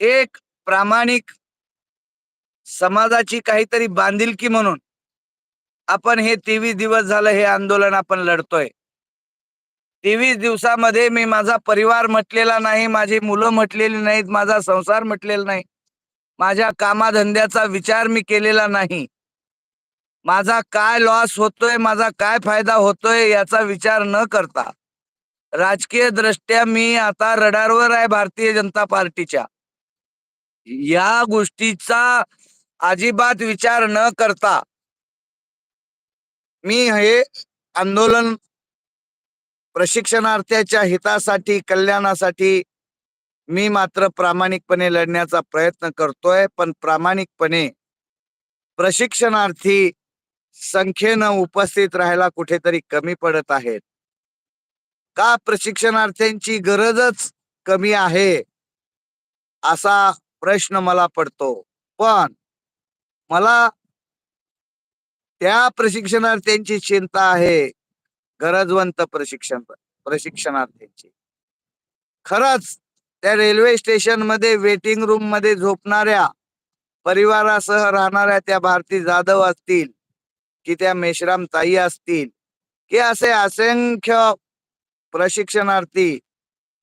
एक प्रामाणिक समाजाची काहीतरी बांधिलकी म्हणून आपण हे तेवीस दिवस झालं हे आंदोलन आपण लढतोय. तेवीस दिवसामध्ये मी माझा परिवार म्हटलेला नाही माझी मुलं म्हटलेली नाहीत माझा संसार म्हटलेला नाही माझ्या कामाधंद्याचा विचार मी केलेला नाही. माझा काय लॉस होतोय माझा काय फायदा होतोय याचा विचार न करता राजकीय दृष्ट्या मी आता रडारवर आहे भारतीय जनता पार्टीच्या. या गोष्टीचा अजिबात विचार न करता मी हे आंदोलन प्रशिक्षणार्थ्याच्या हितासाठी कल्याणासाठी मी मात्र प्रामाणिकपणे लढण्याचा प्रयत्न करतोय. पण प्रामाणिकपणे प्रशिक्षणार्थी संख्येनं उपस्थित राहायला कुठेतरी कमी पडत आहेत. का प्रशिक्षणार्थ्यांची गरजच कमी आहे? असा प्रश्न मला पडतो. पण मला त्या प्रशिक्षणार्थ्यांची चिंता आहे. गरजवंत प्रशिक्षण प्रशिक्षणार्थ्यांची. खरंच त्या रेल्वे स्टेशनमध्ये वेटिंग रूममध्ये झोपणाऱ्या परिवारासह राहणाऱ्या त्या भारती जाधव असतील कि त्या मेश्राम ताई असतील की असे असंख्य प्रशिक्षणार्थी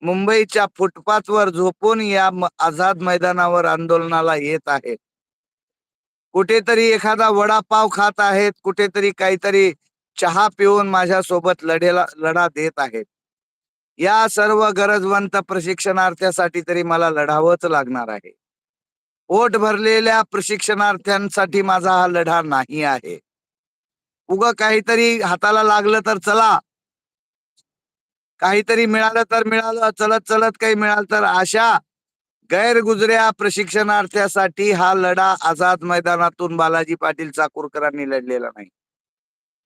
मुंबईच्या फुटपाथवर झोपून या आझाद मैदानावर आंदोलनाला येत आहेत कुठेतरी एखादा वडापाव खात आहेत कुठेतरी काहीतरी चहा पिऊन माझ्या सोबत लढेला लढा देत आहेत. या सर्व गरजवंत प्रशिक्षणार्थ्यासाठी तरी मला लढावंच लागणार आहे. पोट भरलेल्या प्रशिक्षणार्थ्यांसाठी माझा हा लढा नाही आहे. उग काहीतरी हाताला लागलं तर चला काहीतरी मिळालं तर मिळालं चलत चलत काही मिळालं तर अशा गैरगुजऱ्या प्रशिक्षणार्थ्यासाठी हा लढा आझाद मैदानातून बालाजी पाटील चाकूरकरांनी लढलेला नाही.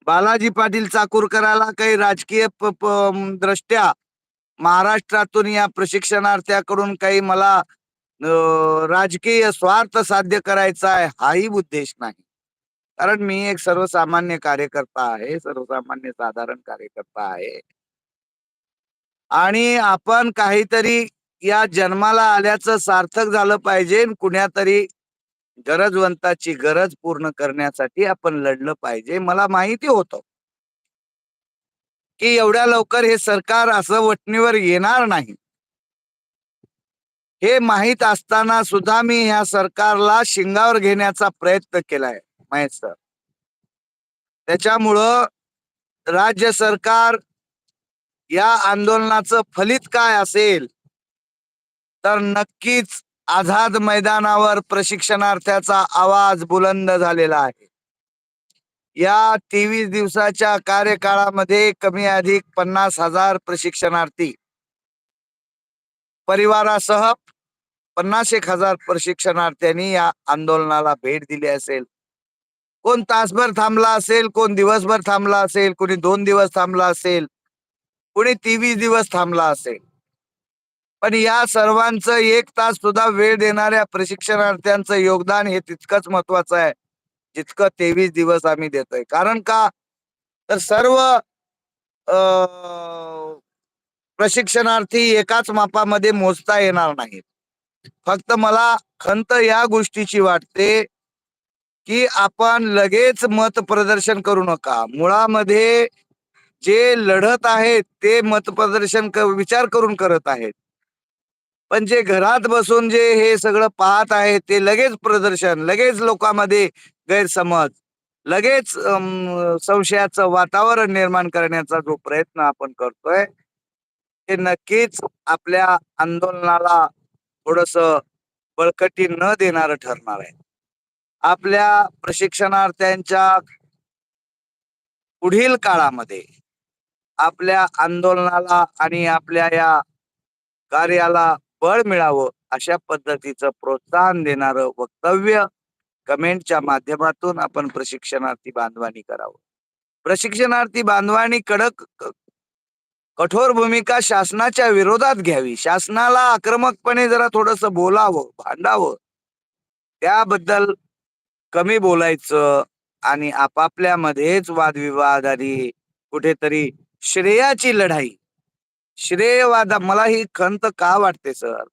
बालाजी पाटील चाकूरकराला काही राजकीय दृष्ट्या महाराष्ट्रातून या प्रशिक्षणार्थ्याकडून काही मला राजकीय स्वार्थ साध्य करायचा आहे हाही उद्देश नाही. कारण मी एक सर्वसामान्य कार्यकर्ता आहे सर्वसामान्य साधारण कार्यकर्ता आहे. आणि आपण काहीतरी या जन्माला आल्याचं सार्थक झालं पाहिजे. कुण्यातरी गरजवंताची गरज पूर्ण करण्यासाठी आपण लढलं पाहिजे. मला माहिती होतं की एवढ्या लवकर हे सरकार असं वटणीवर येणार नाही. हे माहीत असताना सुद्धा मी ह्या सरकारला शिंगावर घेण्याचा प्रयत्न केलाय महेश सर. त्याच्यामुळं राज्य सरकार या आंदोलनाचं फलित काय असेल? तर नक्कीच आझाद मैदानावर प्रशिक्षणार्थ्याचा आवाज बुलंद झालेला आहे. या तेवीस दिवसाच्या कार्यकाळामध्ये कमी अधिक पन्नास हजार प्रशिक्षणार्थी परिवारासह पन्नास एक हजार प्रशिक्षणार्थ्यांनी या आंदोलनाला भेट दिली असेल. कोण तासभर थांबला असेल कोण दिवसभर थांबला असेल कोणी दोन दिवस थांबला असेल कोणी तेवीस दिवस थांबला असेल. पण या सर्वांचं एक तास सुद्धा वेळ देणाऱ्या प्रशिक्षणार्थ्यांचं योगदान हे तितकंच महत्वाचं आहे जितकं तेवीस दिवस आम्ही देतोय. कारण का? तर सर्व अं, प्रशिक्षणार्थी एकाच मापामध्ये मोजता येणार नाहीत. फक्त मला खंत या गोष्टीची वाटते की आपण लगेच मत प्रदर्शन करू नका. मुळामध्ये जे लढत आहेत ते मतप्रदर्शन कर, विचार करून करत आहेत. पण जे घरात बसून जे हे सगळं पाहत आहेत ते लगेच प्रदर्शन लगेच लोकांमध्ये गैरसमज लगेच संशयाचं वातावरण निर्माण करण्याचा जो प्रयत्न आपण करतोय ते नक्कीच आपल्या आंदोलनाला थोडस बळकटी न देणार ठरणार आहे. आपल्या प्रशिक्षणार्थ्यांच्या पुढील काळामध्ये आपल्या आंदोलनाला आणि आपल्या या कार्याला बळ मिळावं अशा पद्धतीचं प्रोत्साहन देणारं वक्तव्य कमेंटच्या माध्यमातून आपण प्रशिक्षणार्थी बांधवानी करावं. प्रशिक्षणार्थी बांधवानी कडक कठोर भूमिका शासनाच्या विरोधात घ्यावी. शासनाला आक्रमकपणे जरा थोडस बोलावं भांडावं. त्याबद्दल कमी बोलायचं आणि आपापल्यामध्येच वादविवाद आणि कुठेतरी श्रेयाची लढाई. श्रेयवादा मला ही खंत का वाटते सर?